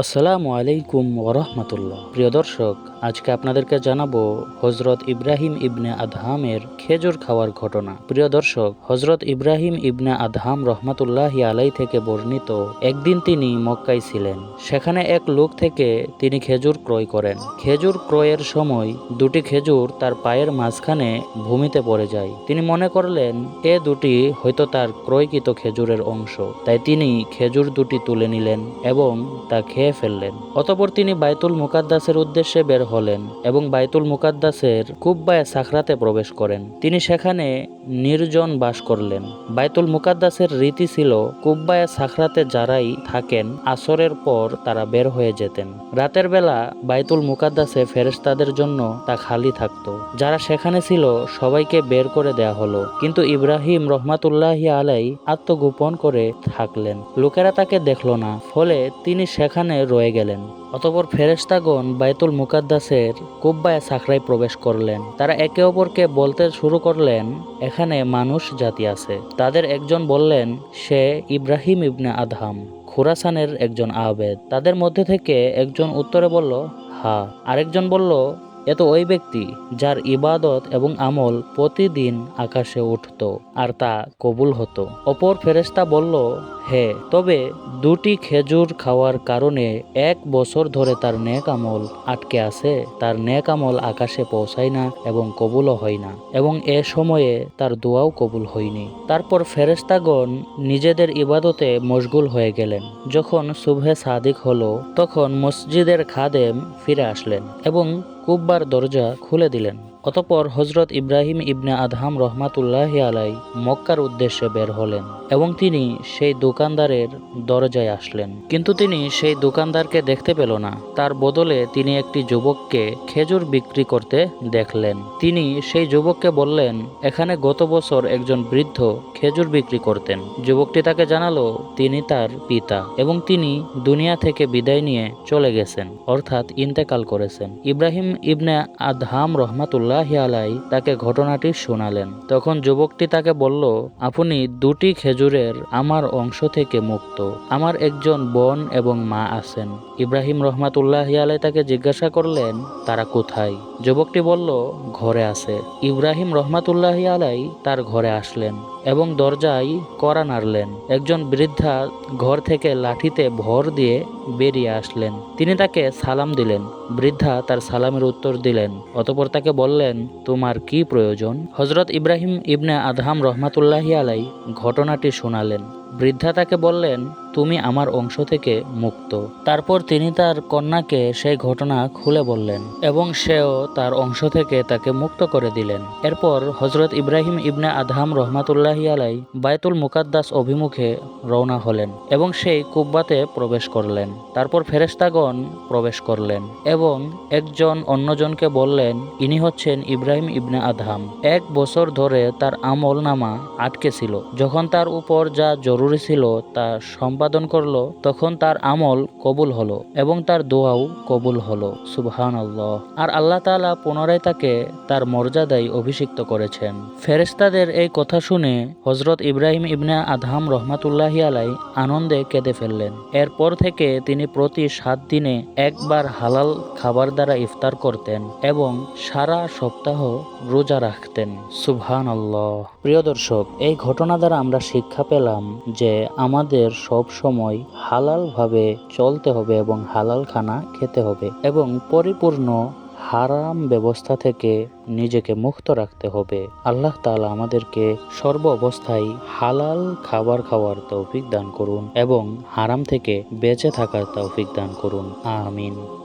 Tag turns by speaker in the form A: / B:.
A: আসসালামু আলাইকুম ওরহমতুল্লাহ। প্রিয় দর্শক, আজকে আপনাদেরকে জানাব হজরত ইব্রাহিম ইবনে আদহামের খেজুর খাওয়ার ঘটনা। প্রিয় দর্শক হজরত ইব্রাহিম ইবনে আদহাম রহমতুল্লাহ আলাই থেকে বর্ণিত একদিন তিনি মক্কায় ছিলেন। সেখানে এক লোক থেকে তিনি খেজুর ক্রয় করেন। খেজুর ক্রয়ের সময় দুটি খেজুর তার পায়ের মাঝখানে ভূমিতে পড়ে যায়। তিনি মনে করলেন, এ দুটি হয়তো তার ক্রয়কৃত খেজুরের অংশ। তাই তিনি খেজুর দুটি তুলে নিলেন এবং তা খেয়ে ফেললেন। অতপর তিনি বাইতুল মুকাদ্দাসের উদ্দেশ্যে বের হলেন এবং বাইতুল মুকাদ্দাসের কুব্বায় সাখরাতে প্রবেশ করেন। তিনি সেখানে নির্জন বাস করলেন। বাইতুল মুকাদ্দাসের রীতি ছিল, কুব্বায় সাখরাতে যারাই থাকেন, আসরের পর তারা বের হয়ে যেতেন। রাতের বেলা বাইতুল মুকাদ্দাসে ফেরেশতাদের জন্য তা খালি থাকতো। যারা সেখানে ছিল, সবাইকে বের করে দেয়া হলো। কিন্তু ইব্রাহিম রহমাতুল্লাহি আলাই আত্মগোপন করে থাকলেন। লোকেরা তাকে দেখল না। ফলে তিনি সেখানে রয়ে গেলেন। অতপর ফেরেস্তাগণ বাইতুল মুকাদ্দাসের কুব্বায় সাখরায় প্রবেশ করলেন। তারা একে অপরকে বলতে শুরু করলেন, এখানে মানুষ জাতি আছে। তাদের একজন বললেন, সে ইব্রাহিম ইবনে আদহাম, খুরাসানের একজন আহবেদ তাদের মধ্যে থেকে একজন উত্তরে বলল, হা। আরেকজন বলল এ তো ওই ব্যক্তি যার ইবাদত এবং আমল প্রতিদিন আকাশে উঠত আর তা কবুল হতো। অপর ফেরেশতা বলল, হে, তবে দুটি খেজুর খাওয়ার কারণে এক বছর ধরে তার নেক আমল আটকে আছে, তার নেক আমল আকাশে পৌঁছায় না এবং কবুলও হয় না এবং এ সময়ে তার দোয়াও কবুল হয়নি। তারপর ফেরেশতাগণ নিজেদের ইবাদতে মশগুল হয়ে গেলেন। যখন শুভে সাদিক হলো, তখন মসজিদের খাদেম ফিরে আসলেন এবং কুব্বার দরজা খুলে দিলেন। অতপর হজরত ইব্রাহিম ইবনে আদহাম রহমাতুল্লাহ আলাই মক্কার উদ্দেশ্যে বের হলেন এবং তিনি সেই দোকানদারের দরজায় আসলেন। কিন্তু তিনি সেই দোকানদারকে দেখতে পেল না। তার বদলে তিনি একটি যুবককে খেজুর বিক্রি করতে দেখলেন। তিনি সেই যুবককে বললেন, এখানে গত বছর একজন বৃদ্ধ খেজুর বিক্রি করতেন। যুবকটি তাকে জানালো, তিনি তার পিতা। এবং তিনি দুনিয়া থেকে বিদায় নিয়ে চলে গেছেন, অর্থাৎ ইন্তেকাল করেছেন। ইব্রাহিম ইবনে আদহাম রহমাতুল্লাহ আলাই তাকে ঘটনাটি শোনালেন। তখন যুবকটি তাকে বলল, আপনি দুটি খেজুরের আমার অংশ থেকে মুক্ত। আমার একজন বোন এবং মা আছেন। ইব্রাহিম রহমাতুল্লাহ আলাই তাকে জিজ্ঞাসা করলেন, তারা কোথায়? যুবকটি বলল, ঘরে আছে। ইব্রাহিম রহমাতুল্লাহ আলাই তার ঘরে আসলেন এবং দরজায় কড়া নাড়লেন। একজন বৃদ্ধা ঘর থেকে লাঠিতে ভর দিয়ে বেরিয়ে আসলেন। তিনি তাকে সালাম দিলেন। বৃদ্ধা তার সালামের উত্তর দিলেন, অতপর তাকে বললেন, তোমার কি প্রয়োজন? হজরত ইব্রাহিম ইবনে আদহাম রহমাতুল্লাহি আলাই ঘটনাটি শোনালেন। বৃদ্ধা তাকে বললেন তুমি আমার অংশ থেকে মুক্ত। তারপর তিনি তার কন্যাকে সেই ঘটনা খুলে বললেন এবং সেও তার অংশ থেকে তাকে মুক্ত করে দিলেন। এরপর হজরত ইব্রাহিম ইবনে আদহাম রহমাতুল্লাহি আলাই বায়তুল মুকাদ্দাস অভিমুখে রওনা হলেন এবং সেই কুব্বাতে প্রবেশ করলেন। তারপর ফেরেশতাগণ প্রবেশ করলেন এবং একজন অন্যজনকে বললেন, ইনি হচ্ছেন ইব্রাহিম ইবনে আদহাম। এক বছর ধরে তার আমল নামা আটকে ছিল। যখন তার উপর যা জরুরি ছিল তা সম্পাদন করল, তখন তার আমল কবুল হলো এবং তার দোয়াও কবুল হলো সুবহান আল্লাহ আর আল্লাহ তাআলা পুনরায় তাকে তার মর্যাদায় অভিষিক্ত করেছেন। ফেরেস্তাদের এই কথা শুনে হজরত ইব্রাহিম ইবনে আদহাম রহমাতুল্লাহি আলাই আনন্দে কেঁদে ফেললেন। এরপর থেকে তিনি প্রতি সাত দিনে একবার হালাল খাবার দ্বারা ইফতার করতেন এবং সারা সপ্তাহ রোজা রাখতেন। সুবহান আল্লাহ প্রিয় দর্শক, এই ঘটনা দ্বারা আমরা শিক্ষা পেলাম যে আমাদের সব সময় হালালভাবে চলতে হবে এবং হালাল খানা খেতে হবে এবং পরিপূর্ণ হারাম ব্যবস্থা থেকে নিজেকে মুক্ত রাখতে হবে। আল্লাহ তালা আমাদেরকে সর্ব অবস্থায় হালাল খাবার খাওয়ার তৌফিক দান করুন এবং হারাম থেকে বেঁচে থাকার তৌফিক দান করুন। আমিন।